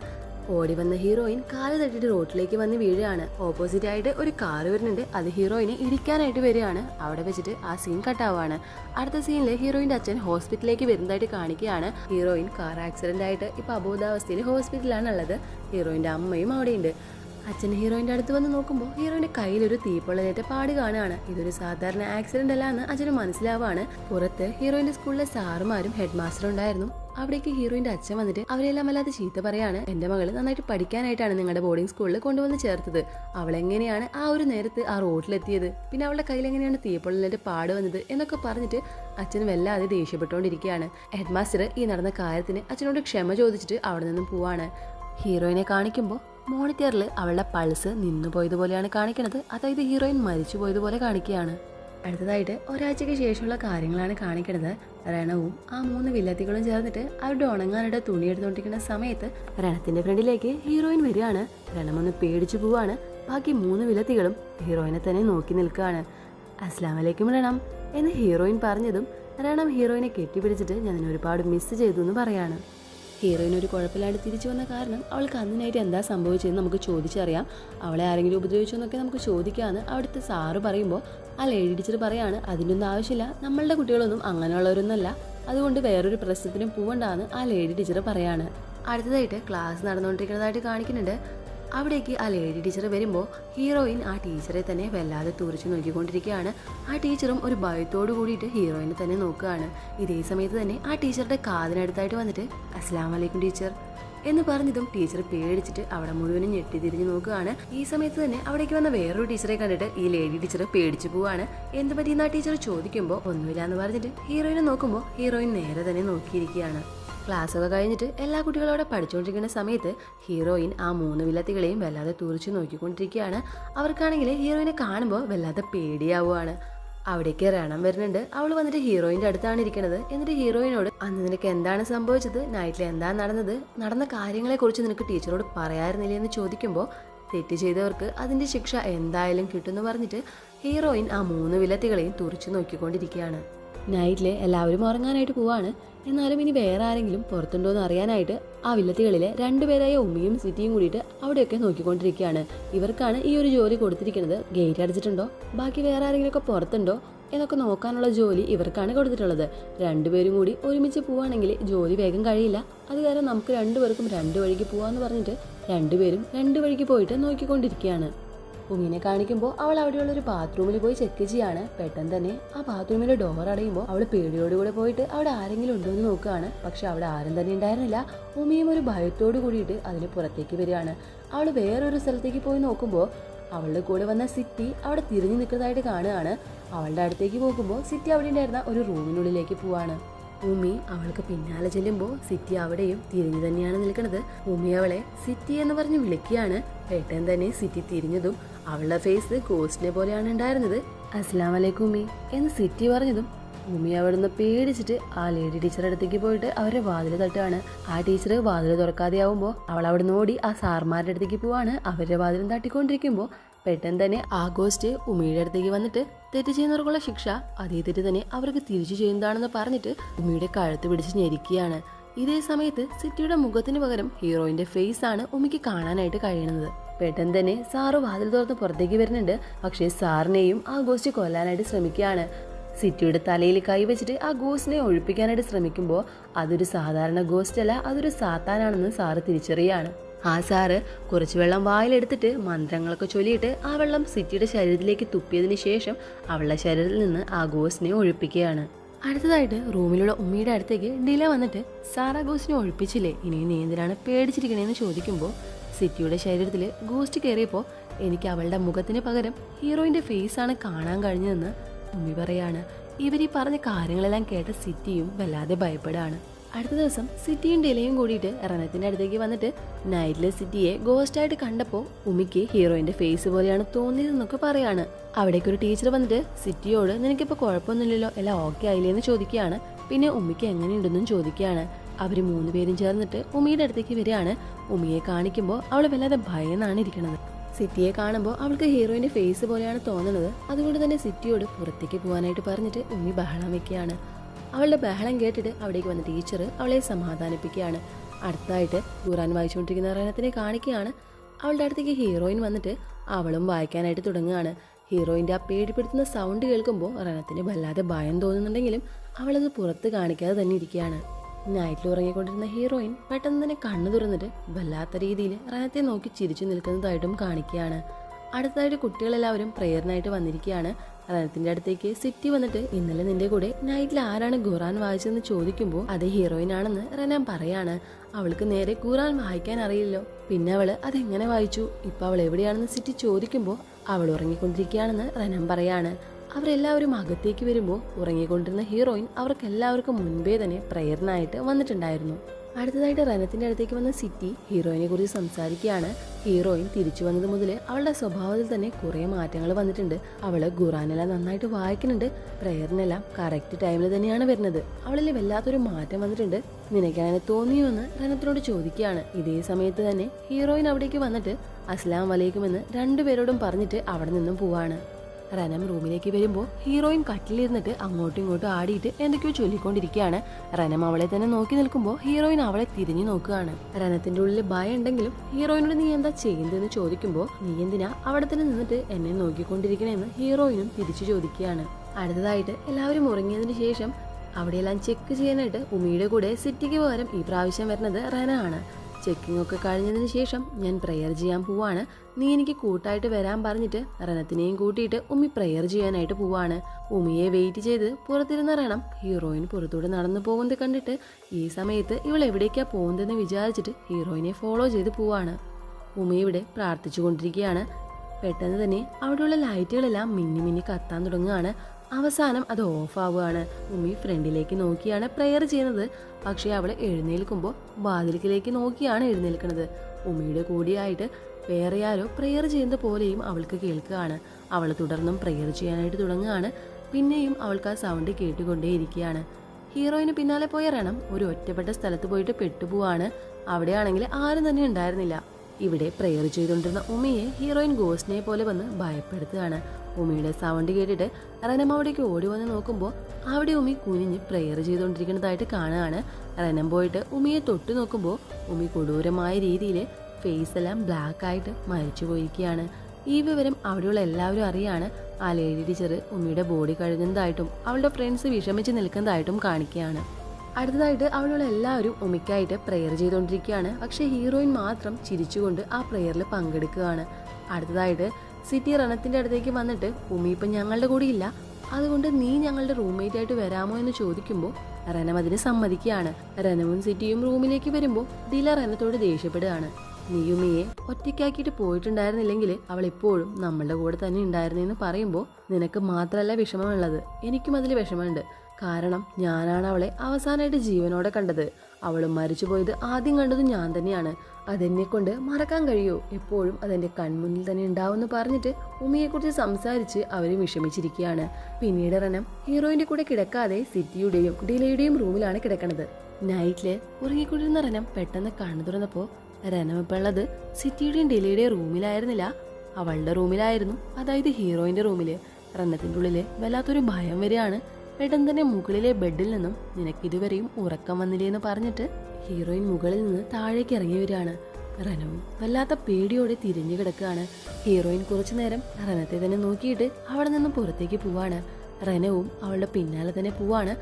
ഓടി വന്ന ഹീറോയിൻ കാൽ തട്ടിട്ട് റോട്ടിലേക്ക് വന്ന് വീഴുകയാണ്. ഓപ്പോസിറ്റ് ആയിട്ട് ഒരു കാർ വരുന്നുണ്ട്. അത് ഹീറോയിനെ ഇടിക്കാനായിട്ട് വരികയാണ്. അവിടെ വെച്ചിട്ട് ആ സീൻ കട്ടാവാണ് അടുത്ത സീനിൽ ഹീറോയിന്റെ അച്ഛൻ ഹോസ്പിറ്റലിലേക്ക് വരുന്നതായിട്ട് കാണിക്കുകയാണ്. ഹീറോയിൻ കാർ ആക്സിഡന്റ് ആയിട്ട് ഇപ്പൊ അബോധാവസ്ഥയിൽ ഹോസ്പിറ്റലാണ് ഉള്ളത് ഹീറോയിന്റെ അമ്മയും അവിടെയുണ്ട്. അച്ഛൻ ഹീറോയിന്റെ അടുത്ത് വന്ന് നോക്കുമ്പോൾ ഹീറോയിന്റെ ഒരു തീപ്പൊള്ളലേറ്റ പാട് കാണുകയാണ്. ഇതൊരു സാധാരണ ആക്സിഡന്റ് അല്ല എന്ന് അച്ഛന് മനസ്സിലാവാണ്. പുറത്ത് ഹീറോയിന്റെ സ്കൂളിലെ സാറുമാരും ഹെഡ് മാസ്റ്ററും ഉണ്ടായിരുന്നു. അവിടേക്ക് ഹീറോയിന്റെ അച്ഛൻ വന്നിട്ട് അവരെല്ലാം അല്ലാതെ ചീത്ത പറയാണ്. എന്റെ മകൾ നന്നായിട്ട് പഠിക്കാനായിട്ടാണ് നിങ്ങളുടെ ബോർഡിംഗ് സ്കൂളിൽ കൊണ്ടുവന്ന് ചേർത്തത്. അവൾ എങ്ങനെയാണ് ആ ഒരു നേരത്ത് ആ റോഡിലെത്തിയത് പിന്നെ അവളുടെ കയ്യിൽ എങ്ങനെയാണ് തീപ്പൊള്ളലിന്റെ പാട് വന്നത്? എന്നൊക്കെ പറഞ്ഞിട്ട് അച്ഛൻ വല്ലാതെ ദേഷ്യപ്പെട്ടുകൊണ്ടിരിക്കുകയാണ്. ഹെഡ് മാസ്റ്റർ ഈ നടന്ന കാര്യത്തിന് അച്ഛനോട് ക്ഷമ ചോദിച്ചിട്ട് അവിടെ നിന്നും പോവാണ്. ഹീറോയിനെ കാണിക്കുമ്പോൾ മോണിറ്ററിൽ അവളുടെ പൾസ് നിന്നു പോയതുപോലെയാണ് കാണിക്കുന്നത്. അതായത് ഹീറോയിൻ മരിച്ചു പോയതുപോലെ കാണിക്കുകയാണ്. അടുത്തതായിട്ട് ഒരാഴ്ചയ്ക്ക് ശേഷമുള്ള കാര്യങ്ങളാണ് കാണിക്കുന്നത്. രണവും ആ മൂന്ന് വില്ലത്തികളും ചേർന്നിട്ട് അവരുടെ ഉണങ്ങാനുടെ തുണി എടുത്തുകൊണ്ടിരിക്കുന്ന സമയത്ത് രണത്തിന്റെ ഫ്രണ്ടിലേക്ക് ഹീറോയിൻ വരികയാണ്. രണം ഒന്ന് പേടിച്ചു പോവാണ് ബാക്കി മൂന്ന് വില്ലത്തികളും ഹീറോയിനെ തന്നെ നോക്കി നിൽക്കുകയാണ്. അസ്ലാം വലൈക്കും രണം എന്ന് ഹീറോയിൻ പറഞ്ഞതും രണം ഹീറോയിനെ കെട്ടിപ്പിടിച്ചിട്ട് ഞാൻ ഒരുപാട് മിസ് ചെയ്തു എന്ന് പറയാണ്. ഹീറോയിൻ ഒരു കുഴപ്പമില്ലാണ്ട് തിരിച്ചു വന്ന കാരണം അവൾക്ക് അന്നിനായിട്ട് എന്താ സംഭവിച്ചതെന്ന് നമുക്ക് ചോദിച്ചറിയാം. അവളെ ആരെങ്കിലും ഉപദ്രവിച്ചു എന്നൊക്കെ നമുക്ക് ചോദിക്കാമെന്ന് അവിടുത്തെ സാറ് പറയുമ്പോൾ ആ ലേഡി ടീച്ചർ പറയാണ് അതിനൊന്നും ആവശ്യമില്ല. നമ്മളുടെ കുട്ടികളൊന്നും അങ്ങനെയുള്ളവരൊന്നുമല്ല. അതുകൊണ്ട് വേറൊരു പ്രശ്നത്തിനും പോവണ്ടാന്ന് ആ ലേഡി ടീച്ചർ പറയാണ്. അടുത്തതായിട്ട് ക്ലാസ് നടന്നുകൊണ്ടിരിക്കുന്നതായിട്ട് കാണിക്കുന്നുണ്ട്. അവിടേക്ക് ആ ലേഡി ടീച്ചർ വരുമ്പോൾ ഹീറോയിൻ ആ ടീച്ചറെ തന്നെ വല്ലാതെ തുറച്ചു നോക്കിക്കൊണ്ടിരിക്കുകയാണ്. ആ ടീച്ചറും ഒരു ഭയത്തോട് കൂടിയിട്ട് ഹീറോയിനെ തന്നെ നോക്കുകയാണ്. ഇതേ സമയത്ത് തന്നെ ആ ടീച്ചറുടെ കാതിനടുത്തായിട്ട് വന്നിട്ട് അസ്ലാം വലൈക്കും ടീച്ചർ എന്ന് പറഞ്ഞതും ടീച്ചർ പേടിച്ചിട്ട് അവിടെ മുഴുവനും ഞെട്ടി തിരിഞ്ഞു നോക്കുകയാണ്. ഈ സമയത്ത് തന്നെ അവിടേക്ക് വന്ന വേറൊരു ടീച്ചറെ കണ്ടിട്ട് ഈ ലേഡി ടീച്ചർ പേടിച്ചു പോവാണ് എന്ത് പറ്റിയെന്ന് ആ ടീച്ചർ ചോദിക്കുമ്പോൾ ഒന്നുമില്ല എന്ന് പറഞ്ഞിട്ട്. ഹീറോയിനെ നോക്കുമ്പോൾ ഹീറോയിൻ നേരെ തന്നെ നോക്കിയിരിക്കുകയാണ്. ക്ലാസ്സൊക്കെ കഴിഞ്ഞിട്ട് എല്ലാ കുട്ടികളോടെ പഠിച്ചുകൊണ്ടിരിക്കുന്ന സമയത്ത് ഹീറോയിൻ ആ മൂന്ന് വില്ലത്തികളെയും വല്ലാതെ തുറച്ചു നോക്കിക്കൊണ്ടിരിക്കുകയാണ്. അവർക്കാണെങ്കിൽ ഹീറോയിനെ കാണുമ്പോൾ വല്ലാതെ പേടിയാവുകയാണ് അവിടേക്ക് രണം വരുന്നുണ്ട്. അവൾ വന്നിട്ട് ഹീറോയിന്റെ അടുത്താണ് ഇരിക്കുന്നത് എന്നിട്ട് ഹീറോയിനോട് അന്ന് നിനക്ക് എന്താണ് സംഭവിച്ചത്? നൈറ്റിൽ എന്താണ് നടന്നത്? നടന്ന കാര്യങ്ങളെക്കുറിച്ച് നിനക്ക് ടീച്ചറോട് പറയാറുന്നില്ലേ? എന്ന് ചോദിക്കുമ്പോൾ തെറ്റ് ചെയ്തവർക്ക് അതിന്റെ ശിക്ഷ എന്തായാലും കിട്ടുമെന്ന് പറഞ്ഞിട്ട് ഹീറോയിൻ ആ മൂന്ന് വിലത്തികളെയും തുറച്ചു നോക്കിക്കൊണ്ടിരിക്കുകയാണ്. നൈറ്റിൽ എല്ലാവരും ഉറങ്ങാനായിട്ട് പോവാണ്. എന്നാലും ഇനി വേറെ ആരെങ്കിലും പുറത്തുണ്ടോ എന്ന് അറിയാനായിട്ട് ആ വില്ലത്തികളിലെ രണ്ടുപേരായ ഉമ്മിയും സിറ്റിയും കൂടിയിട്ട് അവിടെയൊക്കെ നോക്കിക്കൊണ്ടിരിക്കുകയാണ്. ഇവർക്കാണ് ഈ ഒരു ജോലി കൊടുത്തിരിക്കുന്നത്. ഗേറ്റ് അടിച്ചിട്ടുണ്ടോ? ബാക്കി വേറെ ആരെങ്കിലുമൊക്കെ പുറത്തുണ്ടോ? എന്നൊക്കെ നോക്കാനുള്ള ജോലി ഇവർക്കാണ് കൊടുത്തിട്ടുള്ളത്. രണ്ടുപേരും കൂടി ഒരുമിച്ച് പോവുകയാണെങ്കിൽ ജോലി വേഗം കഴിയില്ല. അത് കാരണം നമുക്ക് രണ്ടുപേർക്കും രണ്ട് വഴിക്ക് പോവാന്ന് പറഞ്ഞിട്ട് രണ്ടുപേരും രണ്ട് വഴിക്ക് പോയിട്ട് നോക്കിക്കൊണ്ടിരിക്കുകയാണ്. ഉമ്മിനെ കാണിക്കുമ്പോൾ അവൾ അവിടെയുള്ള ഒരു ബാത്റൂമിൽ പോയി ചെക്ക് ചെയ്യാണ്. പെട്ടെന്ന് തന്നെ ആ ബാത്റൂമിലെ ഡോർ അടയുമ്പോൾ അവൾ പേടിയോടുകൂടെ പോയിട്ട് അവിടെ ആരെങ്കിലും ഉണ്ടോ എന്ന് നോക്കുകയാണ്. പക്ഷെ അവിടെ ആരും തന്നെ ഉണ്ടായിരുന്നില്ല. ഉമിയും ഒരു ഭയത്തോട് കൂടിയിട്ട് അതിന് പുറത്തേക്ക് വരികയാണ്. അവൾ വേറൊരു സ്ഥലത്തേക്ക് പോയി നോക്കുമ്പോൾ അവളുടെ കൂടെ വന്ന സിറ്റി അവിടെ തിരിഞ്ഞു നിൽക്കുന്നതായിട്ട് കാണുകയാണ്. അവളുടെ അടുത്തേക്ക് പോകുമ്പോൾ സിറ്റി അവിടെ ഉണ്ടായിരുന്ന ഒരു റൂമിനുള്ളിലേക്ക് പോവാണ്. ഉമ്മി അവൾക്ക് പിന്നാലെ ചെല്ലുമ്പോൾ സിറ്റി അവിടെയും തിരിഞ്ഞു തന്നെയാണ് നിൽക്കുന്നത്. ഉമ്മി അവളെ സിറ്റി എന്ന് പറഞ്ഞ് വിളിക്കുകയാണ്. പെട്ടെന്ന് തന്നെ സിറ്റി തിരിഞ്ഞതും അവളുടെ ഫേസ് ഗോസ്റ്റിനെ പോലെയാണ് ഉണ്ടായിരുന്നത്. അസ്ലാം വലൈക്കും ഉമ്മി എന്ന് സിറ്റി പറഞ്ഞതും ഉമ്മി അവിടുന്ന് പേടിച്ചിട്ട് ആ ലേഡി ടീച്ചറുടെ അടുത്തേക്ക് പോയിട്ട് അവരെ വാതിൽ തട്ടുകയാണ് ആ ടീച്ചർ വാതിൽ തുറക്കാതെ ആവുമ്പോൾ അവൾ അവിടുന്ന് ഓടി ആ സാർമാരുടെ അടുത്തേക്ക് പോവാണ്. അവരുടെ വാതിലും തട്ടിക്കൊണ്ടിരിക്കുമ്പോൾ പെട്ടെന്ന് തന്നെ ആ ഗോസ്റ്റ് ഉമ്മയുടെ അടുത്തേക്ക് വന്നിട്ട് തെറ്റ് ചെയ്യുന്നവർക്കുള്ള ശിക്ഷ. അതേ തെറ്റ് തന്നെ അവർക്ക് തിരിച്ചു ചെയ്യുന്നതാണെന്ന് പറഞ്ഞിട്ട് ഉമിയുടെ കഴുത്ത് പിടിച്ച് ഞെരിക്കുകയാണ് ഇതേ സമയത്ത് സിറ്റിയുടെ മുഖത്തിന് പകരം ഹീറോയിന്റെ ഫേസ് ആണ് ഉമിക്ക് കാണാനായിട്ട് കഴിയുന്നത്. പെട്ടെന്ന് തന്നെ സാറ് വാതിൽ തുറന്ന് പുറത്തേക്ക് വരുന്നുണ്ട്. പക്ഷേ സാറിനെയും ആ ഗോസ്റ്റ് കൊല്ലാനായിട്ട് ശ്രമിക്കുകയാണ്. സിറ്റിയുടെ തലയിൽ കൈവച്ചിട്ട് ആ ഗോസ്റ്റിനെ ഒഴിപ്പിക്കാനായിട്ട് ശ്രമിക്കുമ്പോൾ അതൊരു സാധാരണ ഗോസ്റ്റ് അല്ല അതൊരു സാത്താനാണെന്ന് സാറ് തിരിച്ചറിയാണ് ആ സാറ് കുറച്ച് വെള്ളം വായിലെടുത്തിട്ട് മന്ത്രങ്ങളൊക്കെ ചൊല്ലിയിട്ട് ആ വെള്ളം സിറ്റിയുടെ ശരീരത്തിലേക്ക് തുപ്പിയതിന് ശേഷം അവളുടെ ശരീരത്തിൽ നിന്ന് ആ ഗോസ്റ്റിനെ ഒഴിപ്പിക്കുകയാണ്. അടുത്തതായിട്ട് റൂമിലുള്ള ഉമ്മയുടെ അടുത്തേക്ക് ഡില വന്നിട്ട് സാറാ ഗോസിനെ ഒഴിപ്പിച്ചില്ലേ? ഇനി നീ എന്തിനാണ് പേടിച്ചിരിക്കണേന്ന് ചോദിക്കുമ്പോൾ സിറ്റിയുടെ ശരീരത്തിൽ ഗോസ്റ്റ് കയറിയപ്പോൾ എനിക്ക് അവളുടെ മുഖത്തിന് പകരം ഹീറോയിന്റെ ഫേസാണ് കാണാൻ കഴിഞ്ഞതെന്ന് ഉമ്മി പറയാണ്. ഇവർ ഈ പറഞ്ഞ കാര്യങ്ങളെല്ലാം കേട്ട സിറ്റിയും വല്ലാതെ ഭയപ്പെടാണ് അടുത്ത ദിവസം സിറ്റിയും ഡിലയും കൂടിയിട്ട് റനത്തിന്റെ അടുത്തേക്ക് വന്നിട്ട് നൈറ്റിലെ സിറ്റിയെ ഗോസ്റ്റായിട്ട് കണ്ടപ്പോൾ ഉമ്മിക്ക് ഹീറോയിന്റെ ഫേസ് പോലെയാണ് തോന്നിയതെന്നൊക്കെ പറയാണ്. അവിടേക്ക് ഒരു ടീച്ചർ വന്നിട്ട് സിറ്റിയോട് നിനക്കിപ്പോൾ കുഴപ്പമൊന്നുമില്ലല്ലോ എല്ലാം ഓക്കെ ആയില്ലേ? എന്ന് ചോദിക്കുകയാണ്. പിന്നെ ഉമ്മിക്ക് എങ്ങനെയുണ്ടെന്നും ചോദിക്കുകയാണ്. അവർ മൂന്ന് പേരും ചേർന്നിട്ട് ഉമിയുടെ അടുത്തേക്ക് വരികയാണ്. ഉമിയെ കാണിക്കുമ്പോൾ അവൾ വല്ലാതെ ഭയന്നാണ് ഇരിക്കുന്നത്. സിറ്റിയെ കാണുമ്പോൾ അവൾക്ക് ഹീറോയിന്റെ ഫേസ് പോലെയാണ് തോന്നുന്നത് അതുകൊണ്ട് തന്നെ സിറ്റിയോട് പുറത്തേക്ക് പോകാനായിട്ട് പറഞ്ഞിട്ട് ഉമി ബഹളം വെക്കുകയാണ്. അവളുടെ ബഹളം കേട്ടിട്ട് അവിടേക്ക് വന്ന ടീച്ചർ അവളെ സമാധാനിപ്പിക്കുകയാണ്. അടുത്തായിട്ട് ഖുറാൻ വായിച്ചുകൊണ്ടിരിക്കുന്ന റഹനത്തിനെ കാണിക്കുകയാണ്. അവളുടെ അടുത്തേക്ക് ഹീറോയിൻ വന്നിട്ട് അവളും വായിക്കാനായിട്ട് തുടങ്ങുകയാണ്. ഹീറോയിന്റെ ആ പേടിപ്പെടുത്തുന്ന സൗണ്ട് കേൾക്കുമ്പോൾ റനത്തിന് വല്ലാതെ ഭയം തോന്നുന്നുണ്ടെങ്കിലും അവളത് പുറത്ത് കാണിക്കാതെ തന്നെ ഇരിക്കുകയാണ്. നൈറ്റിൽ ഉറങ്ങിക്കൊണ്ടിരുന്ന ഹീറോയിൻ പെട്ടെന്ന് തന്നെ കണ്ണു തുറന്നിട്ട് വല്ലാത്ത രീതിയിൽ റാനത്തെ നോക്കി ചിരിച്ചു നിൽക്കുന്നതായിട്ടും കാണിക്കുകയാണ്. അടുത്തതായിട്ട് കുട്ടികളെല്ലാവരും പ്രേയറിനായിട്ട് വന്നിരിക്കുകയാണ്. റനത്തിന്റെ അടുത്തേക്ക് സിറ്റി വന്നിട്ട് ഇന്നലെ നിന്റെ കൂടെ നൈറ്റിൽ ആരാണ് ഖുറാൻ വായിച്ചതെന്ന് ചോദിക്കുമ്പോൾ അത് ഹീറോയിൻ ആണെന്ന് റനാൻ പറയാണ്. അവൾക്ക് നേരെ ഖുറാൻ വായിക്കാൻ അറിയില്ലോ പിന്നെ അവൾ അതെങ്ങനെ വായിച്ചു? ഇപ്പൊ അവൾ എവിടെയാണെന്ന് സിറ്റി ചോദിക്കുമ്പോൾ അവൾ ഉറങ്ങിക്കൊണ്ടിരിക്കുകയാണെന്ന് റനാൻ പറയാണ്. അവരെല്ലാവരും അകത്തേക്ക് വരുമ്പോൾ ഉറങ്ങിക്കൊണ്ടിരുന്ന ഹീറോയിൻ അവർക്കെല്ലാവർക്കും മുൻപേ തന്നെ പ്രേരണയായിട്ട് വന്നിട്ടുണ്ടായിരുന്നു. അടുത്തതായിട്ട് റനത്തിന്റെ അടുത്തേക്ക് വന്ന സിറ്റി ഹീറോയിനെ കുറിച്ച് സംസാരിക്കുകയാണ്. ഹീറോയിൻ തിരിച്ചു വന്നത് മുതൽ അവളുടെ സ്വഭാവത്തിൽ തന്നെ കുറേ മാറ്റങ്ങൾ വന്നിട്ടുണ്ട്. അവൾ ഖുറാനെല്ലാം നന്നായിട്ട് വായിക്കുന്നുണ്ട്. പ്രയറിനെല്ലാം കറക്റ്റ് ടൈമിൽ തന്നെയാണ് വരുന്നത്. അവളിൽ വല്ലാത്തൊരു മാറ്റം വന്നിട്ടുണ്ട്. നിനക്കങ്ങനെ തോന്നിയോ എന്ന് റനത്തിനോട് ചോദിക്കുകയാണ്. ഇതേ സമയത്ത് തന്നെ ഹീറോയിൻ അവിടേക്ക് വന്നിട്ട് അസ്ലാം വലയിക്കുമെന്ന് രണ്ടുപേരോടും പറഞ്ഞിട്ട് അവിടെ നിന്നും പോവാണ്. റനം റൂമിലേക്ക് വരുമ്പോൾ ഹീറോയിൻ കട്ടിലിരുന്നിട്ട് അങ്ങോട്ടും ഇങ്ങോട്ടും ആടിയിട്ട് എന്തൊക്കെയോ ചൊല്ലിക്കൊണ്ടിരിക്കുകയാണ്. റനം അവളെ തന്നെ നോക്കി നിൽക്കുമ്പോൾ ഹീറോയിൻ അവളെ തിരിഞ്ഞു നോക്കുകയാണ്. റനത്തിന്റെ ഉള്ളിൽ ഭയം ഉണ്ടെങ്കിലും ഹീറോയിനോട് നീ എന്താ ചെയ്യുന്നതെന്ന് ചോദിക്കുമ്പോൾ നീ എന്തിനാ അവിടെ തന്നെ നിന്നിട്ട് എന്നെ നോക്കിക്കൊണ്ടിരിക്കണമെന്ന് ഹീറോയിനും തിരിച്ചു ചോദിക്കുകയാണ്. അടുത്തതായിട്ട് എല്ലാവരും ഉറങ്ങിയതിന് ശേഷം അവിടെയെല്ലാം ചെക്ക് ചെയ്യാനായിട്ട് ഉമിയുടെ കൂടെ സിറ്റിക്ക് പകരം ഈ പ്രാവശ്യം വരുന്നത് റന ആണ് ചെക്കിംഗ് ഒക്കെ കഴിഞ്ഞതിന് ശേഷം ഞാൻ പ്രെയർ ചെയ്യാൻ പോവാണ്. നീ എനിക്ക് കൂട്ടായിട്ട് വരാൻ പറഞ്ഞിട്ട് റണത്തിനെയും കൂട്ടിയിട്ട് ഉമ്മി പ്രെയർ ചെയ്യാനായിട്ട് പോവാണ്. ഉമ്മിയെ വെയിറ്റ് ചെയ്ത് പുറത്തിരുന്ന റണം ഹീറോയിൻ പുറത്തൂടെ നടന്നു പോകുന്നത് കണ്ടിട്ട് ഈ സമയത്ത് ഇവൾ എവിടേക്കാ പോകുന്നതെന്ന് വിചാരിച്ചിട്ട് ഹീറോയിനെ ഫോളോ ചെയ്ത് പോവാണ്. ഉമി ഇവിടെ പ്രാർത്ഥിച്ചു കൊണ്ടിരിക്കുകയാണ് പെട്ടെന്ന് തന്നെ അവിടെയുള്ള ലൈറ്റുകളെല്ലാം മിന്നി മിന്നി കത്താൻ തുടങ്ങുകയാണ്. അവസാനം അത് ഓഫ് ആവുകയാണ് ഉമ്മി ഫ്രണ്ടിലേക്ക് നോക്കിയാണ് പ്രെയർ ചെയ്യുന്നത്. പക്ഷേ അവൾ എഴുന്നേൽക്കുമ്പോൾ വാതിൽക്കിലേക്ക് നോക്കിയാണ് എഴുന്നേൽക്കുന്നത്. ഉമ്മിയുടെ കൂടിയായിട്ട് വേറെ ആരോ പ്രെയർ ചെയ്യുന്ന പോലെയും അവൾക്ക് കേൾക്കുകയാണ്. അവൾ തുടർന്നും പ്രെയർ ചെയ്യാനായിട്ട് തുടങ്ങുകയാണ്. പിന്നെയും അവൾക്ക് ആ സൗണ്ട് കേട്ടുകൊണ്ടേയിരിക്കുകയാണ്. ഹീറോയിന് പിന്നാലെ പോയ ഒരു ഒറ്റപ്പെട്ട സ്ഥലത്ത് പോയിട്ട് പെട്ടുപോവാണ്. അവിടെയാണെങ്കിൽ ആരും തന്നെ ഉണ്ടായിരുന്നില്ല. ഇവിടെ പ്രെയർ ചെയ്തുകൊണ്ടിരുന്ന ഉമ്മയെ ഹീറോയിൻ ഗോസ്റ്റിനെ പോലെ വന്ന് ഭയപ്പെടുത്തുകയാണ്. ഉമിയുടെ സൗണ്ട് കേട്ടിട്ട് റനം അവിടേക്ക് ഓടി വന്ന് നോക്കുമ്പോൾ അവിടെ ഉമി കുനിഞ്ഞ് പ്രെയർ ചെയ്തുകൊണ്ടിരിക്കുന്നതായിട്ട് കാണുകയാണ്. റനം പോയിട്ട് ഉമിയെ തൊട്ട് നോക്കുമ്പോൾ ഉമി കൊടൂരമായ രീതിയിൽ ഫേസ് എല്ലാം ബ്ലാക്ക് ആയിട്ട് മരിച്ചു പോയിരിക്കുകയാണ്. ഈ വിവരം അവിടെയുള്ള എല്ലാവരും അറിയാണ്. ആ ലേഡി ടീച്ചർ ഉമ്മിയുടെ ബോഡി കഴുകുന്നതായിട്ടും അവളുടെ ഫ്രണ്ട്സ് വിഷമിച്ച് നിൽക്കുന്നതായിട്ടും കാണിക്കുകയാണ്. അടുത്തതായിട്ട് അവിടെയുള്ള എല്ലാവരും ഉമിക്കായിട്ട് പ്രെയർ ചെയ്തുകൊണ്ടിരിക്കുകയാണ്. പക്ഷേ ഹീറോയിൻ മാത്രം ചിരിച്ചുകൊണ്ട് ആ പ്രെയറിൽ പങ്കെടുക്കുകയാണ്. അടുത്തതായിട്ട് സിറ്റി റണത്തിന്റെ അടുത്തേക്ക് വന്നിട്ട് ഉമി ഇപ്പം ഞങ്ങളുടെ കൂടെ ഇല്ല. അതുകൊണ്ട് നീ ഞങ്ങളുടെ റൂംമേറ്റ് ആയിട്ട് വരാമോ എന്ന് ചോദിക്കുമ്പോൾ റനം അതിന് സമ്മതിക്കുകയാണ്. റനവും സിറ്റിയും റൂമിലേക്ക് വരുമ്പോൾ ദില റനത്തോട് ദേഷ്യപ്പെടുകയാണ്. നീയുമിയെ ഒറ്റയ്ക്കാക്കിയിട്ട് പോയിട്ടുണ്ടായിരുന്നില്ലെങ്കിൽ അവൾ ഇപ്പോഴും നമ്മളുടെ കൂടെ തന്നെ ഉണ്ടായിരുന്നെന്ന് പറയുമ്പോൾ നിനക്ക് മാത്രമല്ല വിഷമമുള്ളത്. എനിക്കും അതിൽ വിഷമമുണ്ട്. കാരണം ഞാനാണ് അവളെ അവസാനമായിട്ട് ജീവനോടെ കണ്ടത്. അവൾ മരിച്ചുപോയത് ആദ്യം കണ്ടത് ഞാൻ തന്നെയാണ്. അതെന്നെ കൊണ്ട് മറക്കാൻ കഴിയോ? എപ്പോഴും അതെന്റെ കൺമുന്നിൽ തന്നെ ഉണ്ടാവുമെന്ന് പറഞ്ഞിട്ട് ഉമിയെക്കുറിച്ച് സംസാരിച്ച് അവർ വിഷമിച്ചിരിക്കുകയാണ്. പിന്നീട് റനം ഹീറോയിന്റെ കൂടെ കിടക്കാതെ സിറ്റിയുടെയും ഡിലയുടെയും റൂമിലാണ് കിടക്കണത്. നൈറ്റിൽ ഉറങ്ങിക്കൊണ്ടിരുന്ന റനം പെട്ടെന്ന് കണ്ണു തുറന്നപ്പോ റനം ഇപ്പൊ ഉള്ളത് സിറ്റിയുടെയും ഡിലയുടെയും റൂമിലായിരുന്നില്ല. അവളുടെ റൂമിലായിരുന്നു അതായത് ഹീറോയിന്റെ റൂമിൽ. റന്നത്തിന്റെ ഉള്ളിൽ വല്ലാത്തൊരു ഭയം വരികയാണ് പെട്ടെന്ന് മുകളിലെ ബെഡിൽ നിന്നും നിനക്കിതുവരെയും ഉറക്കം വന്നില്ലേ എന്ന് പറഞ്ഞിട്ട് ഹീറോയിൻ മുകളിൽ നിന്ന് താഴേക്ക് ഇറങ്ങി വരികയാണ്. റനവും വല്ലാത്ത പേടിയോടെ തിരിഞ്ഞു കിടക്കുകയാണ്. ഹീറോയിൻ കുറച്ചു നേരം റനത്തെ തന്നെ നോക്കിയിട്ട് അവിടെ നിന്നും പുറത്തേക്ക് പോവാണ്. റനവും അവളുടെ പിന്നാലെ തന്നെ പോവാണ്.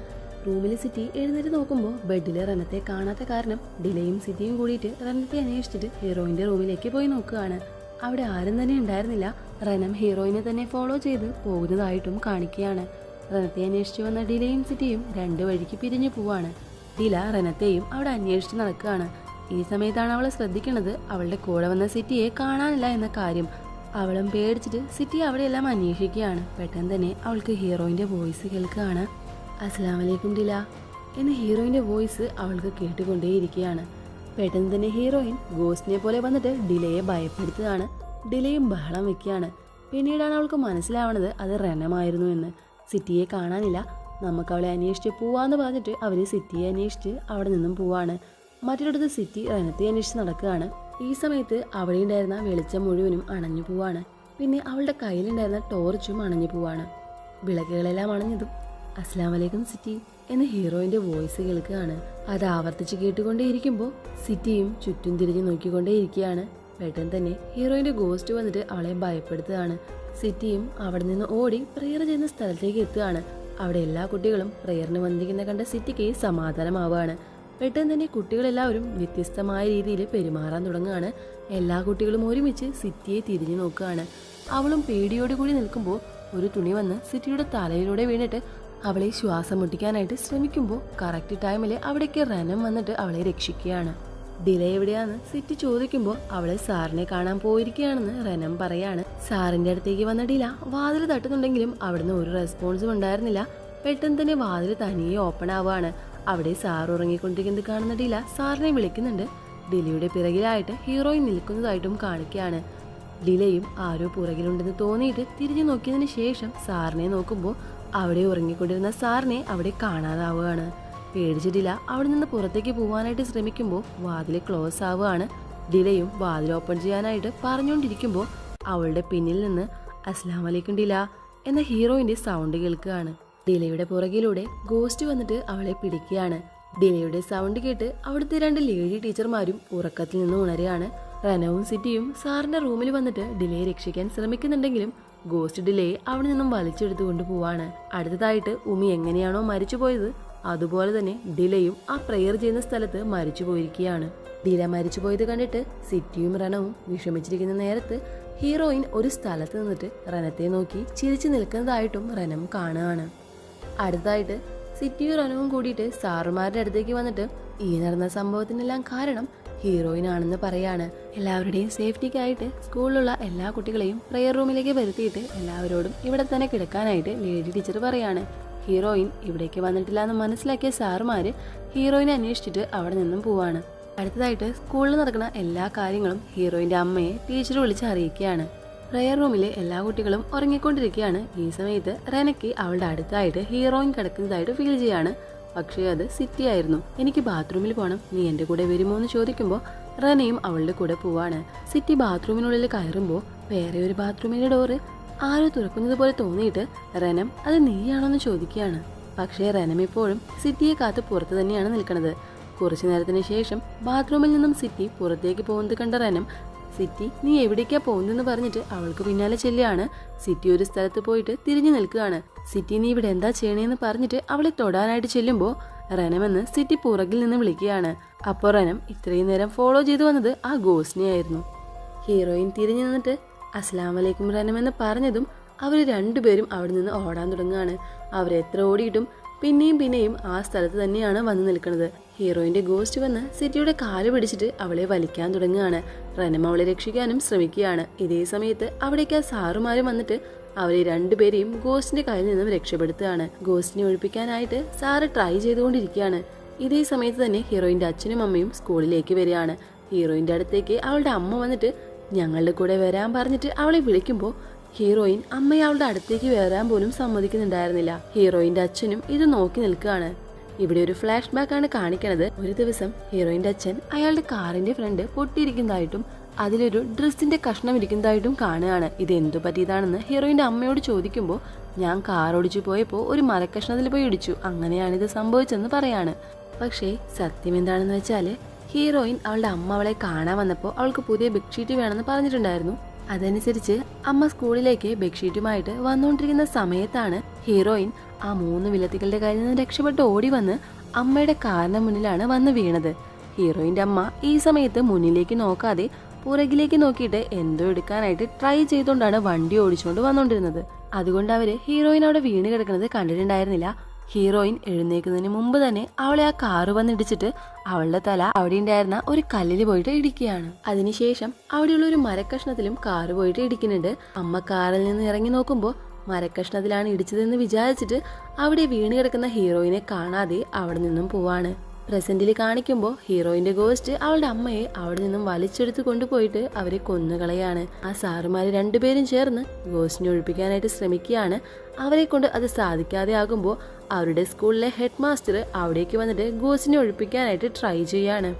റൂമിൽ സിറ്റി എഴുന്നേറ്റ് നോക്കുമ്പോൾ ബെഡിലെ റനത്തെ കാണാത്ത കാരണം ഡിലയും സിറ്റിയും കൂടിയിട്ട് റനത്തെ അന്വേഷിച്ചിട്ട് ഹീറോയിന്റെ റൂമിലേക്ക് പോയി നോക്കുകയാണ്. അവിടെ ആരും തന്നെ ഉണ്ടായിരുന്നില്ല. റനം ഹീറോയിനെ തന്നെ ഫോളോ ചെയ്ത് പോകുന്നതായിട്ടും കാണിക്കുകയാണ്. റനത്തെ അന്വേഷിച്ചു വന്ന ഡിലയും സിറ്റിയും രണ്ട് വഴിക്ക് പിരിഞ്ഞു പോവാണ്. ഡില റനത്തെയും അവിടെ അന്വേഷിച്ച് നടക്കുകയാണ്. ഈ സമയത്താണ് അവളെ ശ്രദ്ധിക്കുന്നത് അവളുടെ കൂടെ വന്ന സിറ്റിയെ കാണാനില്ല എന്ന കാര്യം. അവളും പേടിച്ചിട്ട് സിറ്റി അവിടെയെല്ലാം അന്വേഷിക്കുകയാണ്. പെട്ടെന്ന് തന്നെ അവൾക്ക് ഹീറോയിന്റെ വോയിസ് കേൾക്കുകയാണ്. അസ്സാം വലൈക്കും ഡില. എന്ന് ഹീറോയിന്റെ വോയിസ് അവൾക്ക് കേട്ടുകൊണ്ടേയിരിക്കുകയാണ്. പെട്ടെന്ന് തന്നെ ഹീറോയിൻ ഗോസ്റ്റിനെ പോലെ വന്നിട്ട് ഡിലയെ ഭയപ്പെടുത്തുകയാണ്. ഡിലയും ബഹളം വെക്കുകയാണ്. പിന്നീടാണ് അവൾക്ക് മനസ്സിലാവണത് അത് റനമായിരുന്നു എന്ന്. സിറ്റിയെ കാണാനില്ല. നമുക്ക് അവളെ അന്വേഷിച്ച് പോവാന്ന് പറഞ്ഞിട്ട് അവർ സിറ്റിയെ അന്വേഷിച്ച് അവിടെ നിന്നും പോവാണ്. മറ്റൊരിടത്ത് സിറ്റി റനത്തെ അന്വേഷിച്ച് നടക്കുകയാണ്. ഈ സമയത്ത് അവിടെ ഉണ്ടായിരുന്ന വെളിച്ചം മുഴുവനും അണഞ്ഞു പോവാണ്. പിന്നെ അവളുടെ കയ്യിലുണ്ടായിരുന്ന ടോർച്ചും അണഞ്ഞു പോവാണ്. വിളക്കുകളെല്ലാം അണഞ്ഞതും അസ്ലാം വലൈക്കും സിറ്റി എന്ന ഹീറോയിന്റെ വോയിസ് കേൾക്കുകയാണ്. അത് ആവർത്തിച്ച് കേട്ടുകൊണ്ടേയിരിക്കുമ്പോൾ സിറ്റിയും ചുറ്റും തിരിഞ്ഞു നോക്കിക്കൊണ്ടേയിരിക്കുകയാണ്. പെട്ടെന്ന് തന്നെ ഹീറോയിന്റെ ഗോസ്റ്റ് വന്നിട്ട് അവളെ ഭയപ്പെടുത്തുകയാണ്. സിറ്റിയും അവിടെ നിന്ന് ഓടി പ്രെയർ ചെയ്യുന്ന സ്ഥലത്തേക്ക് എത്തുകയാണ്. അവിടെ എല്ലാ കുട്ടികളും പ്രെയറിന് വന്ദിക്കുന്ന കണ്ട സിറ്റിക്ക് സമാധാനമാവുകയാണ്. പെട്ടെന്ന് തന്നെ കുട്ടികളെല്ലാവരും വ്യത്യസ്തമായ രീതിയിൽ പെരുമാറാൻ തുടങ്ങുകയാണ്. എല്ലാ കുട്ടികളും ഒരുമിച്ച് സിറ്റിയെ തിരിഞ്ഞു നോക്കുകയാണ്. അവളും പേടിയോട് കൂടി നിൽക്കുമ്പോൾ ഒരു തുണി വന്ന് സിറ്റിയുടെ തലയിലൂടെ വീണിട്ട് അവളെ ശ്വാസം മുട്ടിക്കാനായിട്ട് ശ്രമിക്കുമ്പോൾ കറക്റ്റ് ടൈമിൽ അവിടേക്ക് റനം വന്നിട്ട് അവളെ രക്ഷിക്കുകയാണ്. ഡിലേ എവിടെയാന്ന് സിറ്റി ചോദിക്കുമ്പോൾ അവളെ സാറിനെ കാണാൻ പോയിരിക്കുകയാണെന്ന് റനം പറയാണ്. സാറിന്റെ അടുത്തേക്ക് വന്ന ഡില വാതിൽ തട്ടുന്നുണ്ടെങ്കിലും അവിടുന്ന് ഒരു റെസ്പോൺസും ഉണ്ടായിരുന്നില്ല. പെട്ടെന്ന് തന്നെ വാതിൽ തനിയെ ഓപ്പൺ ആവുകയാണ്. അവിടെ സാർ ഉറങ്ങിക്കൊണ്ടിരിക്കുന്നത് കാണുന്ന ഡില സാറിനെ വിളിക്കുന്നുണ്ട്. ഡിലയുടെ പിറകിലായിട്ട് ഹീറോയിൻ നിൽക്കുന്നതായിട്ടും കാണിക്കുകയാണ്. ഡിലയും ആരോ പുറകിലുണ്ടെന്ന് തോന്നിയിട്ട് തിരിഞ്ഞു നോക്കിയതിന് ശേഷം സാറിനെ നോക്കുമ്പോൾ അവിടെ ഉറങ്ങിക്കൊണ്ടിരുന്ന സാറിനെ അവിടെ കാണാതാവുകയാണ്. പേടിച്ച ഡില അവിടെ നിന്ന് പുറത്തേക്ക് പോകാനായിട്ട് ശ്രമിക്കുമ്പോൾ വാതിൽ ക്ലോസ് ആവുകയാണ്. ഡിലയും വാതിൽ ഓപ്പൺ ചെയ്യാനായിട്ട് പറഞ്ഞുകൊണ്ടിരിക്കുമ്പോൾ അവളുടെ പിന്നിൽ നിന്ന് അസ്ലാം വലൈക്കും ഡില എന്ന ഹീറോയിന്റെ സൗണ്ട് കേൾക്കുകയാണ്. ഡിലയുടെ പുറകിലൂടെ ഗോസ്റ്റ് വന്നിട്ട് അവളെ പിടിക്കുകയാണ്. ഡിലയുടെ സൗണ്ട് കേട്ട് അവിടുത്തെ രണ്ട് ലേഡി ടീച്ചർമാരും ഉറക്കത്തിൽ നിന്ന് ഉണരുകയാണ്. റനവും സിറ്റിയും സാറിന്റെ റൂമിൽ വന്നിട്ട് ഡിലയെ രക്ഷിക്കാൻ ശ്രമിക്കുന്നുണ്ടെങ്കിലും ഗോസ്റ്റ് ഡിലയെ അവിടെ നിന്നും വലിച്ചെടുത്തുകൊണ്ട് പോവാണ്. അടുത്തതായിട്ട് ഉമി എങ്ങനെയാണോ മരിച്ചുപോയത് അതുപോലെ തന്നെ ഡിലയും ആ പ്രെയർ ചെയ്യുന്ന സ്ഥലത്ത് മരിച്ചു പോയിരിക്കുകയാണ്. ഡില മരിച്ചു പോയത് കണ്ടിട്ട് സിറ്റിയും റണവും വിഷമിച്ചിരിക്കുന്ന നേരത്ത് ഹീറോയിൻ ഒരു സ്ഥലത്ത് നിന്നിട്ട് റനത്തെ നോക്കി ചിരിച്ചു നിൽക്കുന്നതായിട്ടും റനം കാണുകയാണ്. അടുത്തായിട്ട് സിറ്റിയും റനവും കൂടിയിട്ട് സാറുമാരുടെ അടുത്തേക്ക് വന്നിട്ട് ഈ നടന്ന സംഭവത്തിനെല്ലാം കാരണം ഹീറോയിൻ ആണെന്ന് പറയാണ്. എല്ലാവരുടെയും സേഫ്റ്റിക്കായിട്ട് സ്കൂളിലുള്ള എല്ലാ കുട്ടികളെയും പ്രെയർ റൂമിലേക്ക് വരുത്തിയിട്ട് എല്ലാവരോടും ഇവിടെ തന്നെ കിടക്കാനായിട്ട് ലേഡി ടീച്ചർ പറയാണ്. ഹീറോയിൻ ഇവിടേക്ക് വന്നിട്ടില്ല എന്ന് മനസ്സിലാക്കിയ സാറുമാര് ഹീറോയിനെ അന്വേഷിച്ചിട്ട് അവിടെ നിന്നും പോവാണ്. അടുത്തതായിട്ട് സ്കൂളിൽ നടക്കുന്ന എല്ലാ കാര്യങ്ങളും ഹീറോയിന്റെ അമ്മയെ ടീച്ചർ വിളിച്ച് അറിയിക്കുകയാണ്. പ്രെയർ റൂമിലെ എല്ലാ കുട്ടികളും ഉറങ്ങിക്കൊണ്ടിരിക്കുകയാണ്. ഈ സമയത്ത് റെനയ്ക്ക് അവളുടെ അടുത്തായിട്ട് ഹീറോയിൻ കിടക്കുന്നതായിട്ട് ഫീൽ ചെയ്യാണ്. പക്ഷേ അത് സിറ്റി ആയിരുന്നു. എനിക്ക് ബാത്റൂമിൽ പോകണം നീ എന്റെ കൂടെ വരുമോ എന്ന് ചോദിക്കുമ്പോൾ റെനയും അവളുടെ കൂടെ പോവാണ്. സിറ്റി ബാത്റൂമിനുള്ളിൽ കയറുമ്പോൾ വേറെ ഒരു ബാത്റൂമിന്റെ ഡോറ് ആരോ തുറക്കുന്നത് പോലെ തോന്നിയിട്ട് റനം അത് നീയാണോന്ന് ചോദിക്കുകയാണ്. പക്ഷേ റനം ഇപ്പോഴും സിറ്റിയെ കാത്ത് പുറത്ത് തന്നെയാണ് നിൽക്കുന്നത്. കുറച്ചു നേരത്തിന് ശേഷം ബാത്റൂമിൽ നിന്നും സിറ്റി പുറത്തേക്ക് പോകുന്നത് കണ്ട റനം സിറ്റി നീ എവിടേക്കാ പോകുന്നതെന്ന് പറഞ്ഞിട്ട് അവൾക്ക് പിന്നാലെ ചെല്ലുകയാണ്. സിറ്റി ഒരു സ്ഥലത്ത് പോയിട്ട് തിരിഞ്ഞു നിൽക്കുകയാണ്. സിറ്റി നീ ഇവിടെ എന്താ ചെയ്യണേന്ന് പറഞ്ഞിട്ട് അവളെ തൊടാനായിട്ട് ചെല്ലുമ്പോൾ റനമെന്ന് സിറ്റി പുറകിൽ നിന്ന് വിളിക്കുകയാണ്. അപ്പോൾ റനം ഇത്രയും നേരം ഫോളോ ചെയ്തു വന്നത് ആ ഗോസ്നെ ആയിരുന്നു ഹീറോയിൻ തിരിഞ്ഞു നിന്നിട്ട് അസ്ലാം വലൈക്കും റനമെന്ന് പറഞ്ഞതും അവർ രണ്ടുപേരും അവിടെ നിന്ന് ഓടാൻ തുടങ്ങുകയാണ്. അവരെത്ര ഓടിയിട്ടും പിന്നെയും പിന്നെയും ആ സ്ഥലത്ത് തന്നെയാണ് വന്ന് നിൽക്കുന്നത്. ഹീറോയിന്റെ ഗോസ്റ്റ് വന്ന് സിറ്റിയുടെ കാൽ പിടിച്ചിട്ട് അവളെ വലിക്കാൻ തുടങ്ങുകയാണ്. റനം അവളെ രക്ഷിക്കാനും ശ്രമിക്കുകയാണ്. ഇതേ സമയത്ത് അവിടേക്ക് ആ സാറുമാരും വന്നിട്ട് അവരെ രണ്ടുപേരെയും ഗോസ്റ്റിന്റെ കയ്യിൽ നിന്നും രക്ഷപ്പെടുത്തുകയാണ്. ഗോസ്റ്റിനെ ഒഴിപ്പിക്കാനായിട്ട് സാറ് ട്രൈ ചെയ്തുകൊണ്ടിരിക്കുകയാണ്. ഇതേ സമയത്ത് തന്നെ ഹീറോയിന്റെ അച്ഛനും അമ്മയും സ്കൂളിലേക്ക് വരികയാണ്. ഹീറോയിന്റെ അടുത്തേക്ക് അവളുടെ അമ്മ വന്നിട്ട് ഞങ്ങളുടെ കൂടെ വരാൻ പറഞ്ഞിട്ട് അവളെ വിളിക്കുമ്പോൾ ഹീറോയിൻ അമ്മയെ അവളുടെ അടുത്തേക്ക് വരാൻ പോലും സമ്മതിക്കുന്നുണ്ടായിരുന്നില്ല. ഹീറോയിന്റെ അച്ഛനും ഇത് നോക്കി നിൽക്കുകയാണ്. ഇവിടെ ഒരു ഫ്ലാഷ് ബാക്ക് ആണ് കാണിക്കണത്. ഒരു ദിവസം ഹീറോയിന്റെ അച്ഛൻ അയാളുടെ കാറിന്റെ ഫ്രണ്ട് പൊട്ടിയിരിക്കുന്നതായിട്ടും അതിലൊരു ഡ്രസ്സിന്റെ കഷ്ണം ഇരിക്കുന്നതായിട്ടും കാണുകയാണ്. ഇത് എന്തു പറ്റിയതാണെന്ന് ഹീറോയിന്റെ അമ്മയോട് ചോദിക്കുമ്പോൾ ഞാൻ കാർ ഓടിച്ചു പോയപ്പോൾ ഒരു മരക്കഷ്ണത്തിൽ പോയി ഇടിച്ചു. അങ്ങനെയാണ് ഇത് സംഭവിച്ചെന്ന് പറയാണ്. പക്ഷേ സത്യം എന്താണെന്ന് വെച്ചാൽ ഹീറോയിൻ അവളുടെ അമ്മ അവളെ കാണാൻ വന്നപ്പോൾ അവൾക്ക് പുതിയ ബെഡ്ഷീറ്റ് വേണമെന്ന് പറഞ്ഞിട്ടുണ്ടായിരുന്നു. അതനുസരിച്ച് അമ്മ സ്കൂളിലേക്ക് ബെഡ്ഷീറ്റുമായിട്ട് വന്നുകൊണ്ടിരിക്കുന്ന സമയത്താണ് ഹീറോയിൻ ആ മൂന്ന് വിലത്തികളുടെ കയ്യിൽ നിന്ന് രക്ഷപ്പെട്ട് ഓടി വന്ന് അമ്മയുടെ കാറിന് മുന്നിലാണ് വന്ന് വീണത്. ഹീറോയിന്റെ അമ്മ ഈ സമയത്ത് മുന്നിലേക്ക് നോക്കാതെ പുറകിലേക്ക് നോക്കിയിട്ട് എന്തോ എടുക്കാനായിട്ട് ട്രൈ ചെയ്തുകൊണ്ടാണ് വണ്ടി ഓടിച്ചുകൊണ്ട് വന്നുകൊണ്ടിരുന്നത് അതുകൊണ്ട് അവർ ഹീറോയിൻ അവിടെ വീണ് കിടക്കുന്നത് കണ്ടിട്ടുണ്ടായിരുന്നില്ല. ഹീറോയിൻ എഴുന്നേക്കുന്നതിന് മുമ്പ് തന്നെ അവളെ ആ കാറ് വന്നിടിച്ചിട്ട് അവളുടെ തല അവിടെ ഉണ്ടായിരുന്ന ഒരു കല്ലിൽ പോയിട്ട് ഇടിക്കുകയാണ്. അതിനുശേഷം അവിടെയുള്ള ഒരു മരക്കഷ്ണത്തിലും കാറ് പോയിട്ട് ഇടിക്കുന്നുണ്ട്. അമ്മ കാറിൽ നിന്ന് ഇറങ്ങി നോക്കുമ്പോൾ മരക്കഷ്ണത്തിലാണ് ഇടിച്ചതെന്ന് വിചാരിച്ചിട്ട് അവിടെ വീണ് കിടക്കുന്ന ഹീറോയിനെ കാണാതെ അവിടെ നിന്നും പോവാണ്. പ്രസന്റിൽ കാണിക്കുമ്പോൾ ഹീറോയിന്റെ ഗോസ്റ്റ് അവളുടെ അമ്മയെ അവിടെ നിന്നും വലിച്ചെടുത്ത് കൊണ്ടുപോയിട്ട് അവരെ കൊന്നുകളയാണ്. ആ സാറുമാര് രണ്ടുപേരും ചേർന്ന് ഗോസ്റ്റിനെ ഒഴിപ്പിക്കാനായിട്ട് ശ്രമിക്കുകയാണ്. അവരെ കൊണ്ട് അത് സാധിക്കാതെ ആകുമ്പോൾ അവരുടെ സ്കൂളിലെ ഹെഡ് മാസ്റ്റർ അവിടേക്ക് വന്നിട്ട് ഗോസിനെ ഒഴിപ്പിക്കാനായിട്ട് ട്രൈ ചെയ്യാണ്.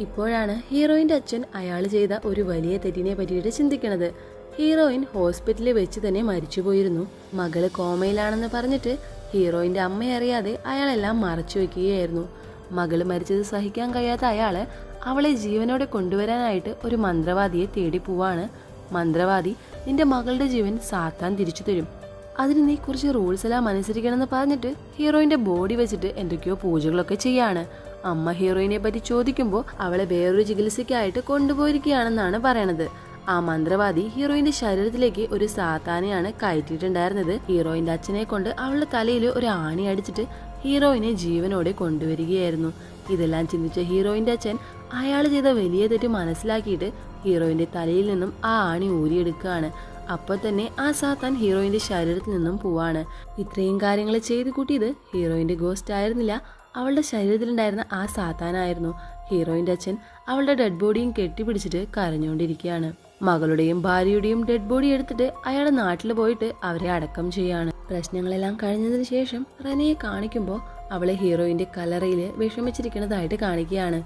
ഇപ്പോഴാണ് ഹീറോയിന്റെ അച്ഛൻ അയാൾ ചെയ്ത ഒരു വലിയ തെറ്റിനെ പറ്റിയിട്ട് ചിന്തിക്കണത്. ഹീറോയിൻ ഹോസ്പിറ്റലിൽ വെച്ച് തന്നെ മരിച്ചു പോയിരുന്നു മകൾ കോമയിലാണെന്ന് പറഞ്ഞിട്ട് ഹീറോയിന്റെ അമ്മയറിയാതെ അയാളെല്ലാം മറച്ചു വെക്കുകയായിരുന്നു. മകൾ മരിച്ചത് സഹിക്കാൻ കഴിയാത്ത അയാൾ അവളെ ജീവനോടെ കൊണ്ടുവരാനായിട്ട് ഒരു മന്ത്രവാദിയെ തേടി പോവാണ്. മന്ത്രവാദി നിന്റെ മകളുടെ ജീവൻ സാത്താൻ തിരിച്ചു തരും. അതിന് നീ കുറച്ച് റൂൾസ് എല്ലാം അനുസരിക്കണമെന്ന് പറഞ്ഞിട്ട് ഹീറോയിന്റെ ബോഡി വെച്ചിട്ട് എന്തൊക്കെയോ പൂജകളൊക്കെ ചെയ്യാണ്. അമ്മ ഹീറോയിനെ പറ്റി ചോദിക്കുമ്പോൾ അവളെ വേറൊരു ചികിത്സയ്ക്കായിട്ട് കൊണ്ടുപോയിരിക്കുകയാണെന്നാണ് പറയണത്. ആ മന്ത്രവാദി ഹീറോയിന്റെ ശരീരത്തിലേക്ക് ഒരു സാത്താനെയാണ് കയറ്റിയിട്ടുണ്ടായിരുന്നത്. ഹീറോയിന്റെ അച്ഛനെ കൊണ്ട് അവളുടെ തലയിൽ ഒരു ആണി അടിച്ചിട്ട് ഹീറോയിനെ ജീവനോടെ കൊണ്ടുവരികയായിരുന്നു. ഇതെല്ലാം ചിന്തിച്ച ഹീറോയിന്റെ അച്ഛൻ അയാൾ ചെയ്ത വലിയ തെറ്റ് മനസ്സിലാക്കിയിട്ട് ഹീറോയിന്റെ തലയിൽ നിന്നും ആ ആണി ഊരിയെടുക്കുകയാണ്. അപ്പോൾ തന്നെ ആ സാത്താൻ ഹീറോയിന്റെ ശരീരത്തിൽ നിന്നും പോവാണ്. ഇത്രയും കാര്യങ്ങൾ ചെയ്ത് കൂട്ടിയത് ഹീറോയിന്റെ ഗോസ്റ്റ് ആയിരുന്നില്ല അവളുടെ ശരീരത്തിലുണ്ടായിരുന്ന ആ സാത്താനായിരുന്നു. ഹീറോയിന്റെ അച്ഛൻ അവളുടെ ഡെഡ് ബോഡിയും കെട്ടിപ്പിടിച്ചിട്ട് കരഞ്ഞുകൊണ്ടിരിക്കുകയാണ്. മകളുടെയും ഭാര്യയുടെയും ഡെഡ് ബോഡി എടുത്തിട്ട് അയാളുടെ നാട്ടിൽ പോയിട്ട് അവരെ അടക്കം ചെയ്യാണ്. പ്രശ്നങ്ങളെല്ലാം കഴിഞ്ഞതിന് ശേഷം റനയെ കാണിക്കുമ്പോൾ അവളെ ഹീറോയിന്റെ കലറയിൽ വിഷമിച്ചിരിക്കുന്നതായിട്ട് കാണിക്കുകയാണ്.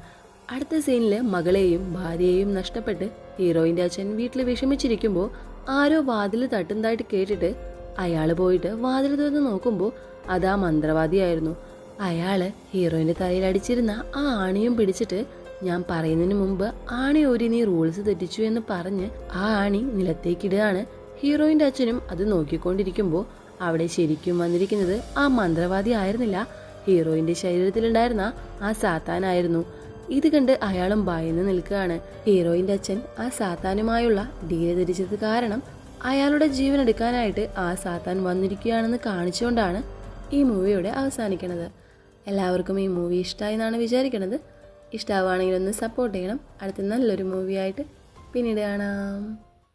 അടുത്ത സീനിൽ മകളെയും ഭാര്യയെയും നഷ്ടപ്പെട്ട് ഹീറോയിന്റെ അച്ഛൻ വീട്ടിൽ വിഷമിച്ചിരിക്കുമ്പോൾ ആരോ വാതിൽ തട്ടുന്നതായിട്ട് കേട്ടിട്ട് അയാൾ പോയിട്ട് വാതിൽ തുറന്ന് നോക്കുമ്പോൾ അത് ആ മന്ത്രവാദിയായിരുന്നു. അയാൾ ഹീറോയിന്റെ തലയിൽ അടിച്ചിരുന്ന ആ ആണിയും പിടിച്ചിട്ട് ഞാൻ പറയുന്നതിന് മുമ്പ് ആണി ഒരു നീ റൂൾസ് തെറ്റിച്ചു എന്ന് പറഞ്ഞ് ആ ആണി നിലത്തേക്കിടുകയാണ് ഹീറോയിന്റെ അച്ഛനും അത് നോക്കിക്കൊണ്ടിരിക്കുമ്പോൾ അവിടെ ശരിക്കും വന്നിരിക്കുന്നത് ആ മന്ത്രവാദി ആയിരുന്നില്ല. ഹീറോയിന്റെ ശരീരത്തിലുണ്ടായിരുന്ന ആ സാത്താനായിരുന്നു. ഇത് കണ്ട് അയാളും ഭയന്ന് നിൽക്കുകയാണ്. ഹീറോയിന്റെ അച്ഛൻ ആ സാത്താനുമായുള്ള ഡീൽ ധരിച്ചത് കാരണം അയാളുടെ ജീവൻ എടുക്കാനായിട്ട് ആ സാത്താൻ വന്നിരിക്കുകയാണെന്ന് കാണിച്ചുകൊണ്ടാണ് ഈ മൂവിയുടെ അവസാനിക്കുന്നത് എല്ലാവർക്കും ഈ മൂവി ഇഷ്ടമായി എന്നാണ് വിചാരിക്കുന്നത് ഇഷ്ടമാവുകയാണെങ്കിൽ ഒന്ന് സപ്പോർട്ട് ചെയ്യണം. അടുത്ത നല്ലൊരു മൂവിയായിട്ട് പിന്നീട് കാണാം.